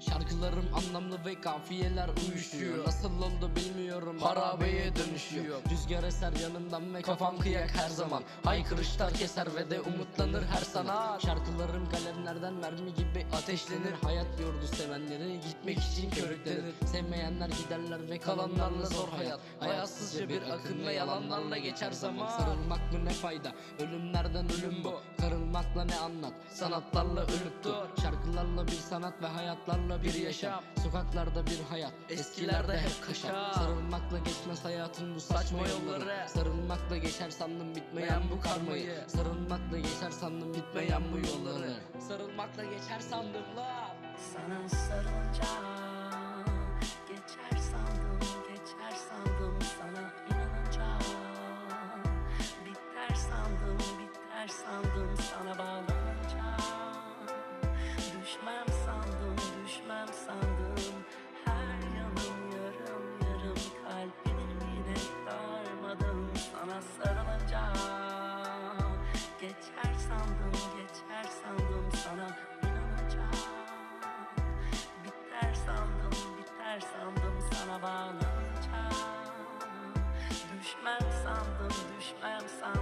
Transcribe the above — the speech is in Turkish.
Şarkılarım anlamlı ve kafiyeler uyuşuyor. Nasıl oldu bilmiyorum harabeye dönüşüyor. Rüzgar eser yanımdan ve kafam kıyak her zaman. Haykırışlar keser ve de umutlanır her sanat. Şarkılarım kalemlerden mermi gibi ateşlenir. Hayat yordu sevenleri gitmek için körüklenir. Sevmeyenler giderler ve kalanlarla zor hayat. Hayatsızca bir akın ve yalanlarla geçer zaman. Sarılmak mı ne fayda? Ölümlerden ölüm bu Karılmakla ne anlat? Sanatlarla ölüp dur. Şarkılarla bir sanat ve hayatlarla bir yaşam. Sokaklarda bir hayat eskilerde hep kaşar. Sarılmakla geçmez hayatın bu saçma yolları. Sarılmakla geçer sandım bitmeyen bu karmayı. Sarılmakla geçer sandım bitmeyen bu yolları. Sarılmakla geçer sandım lan Sana sarılınca biter sandım sana bağlanınca düşmem sandım, düşmem sandım her yanım yarım yarım kalbim yine darmadım sana sarılınca geçer sandım, geçer sandım sana inanınca Biter sandım, biter sandım sana bağlanınca Düşmem sandım, düşmem sandım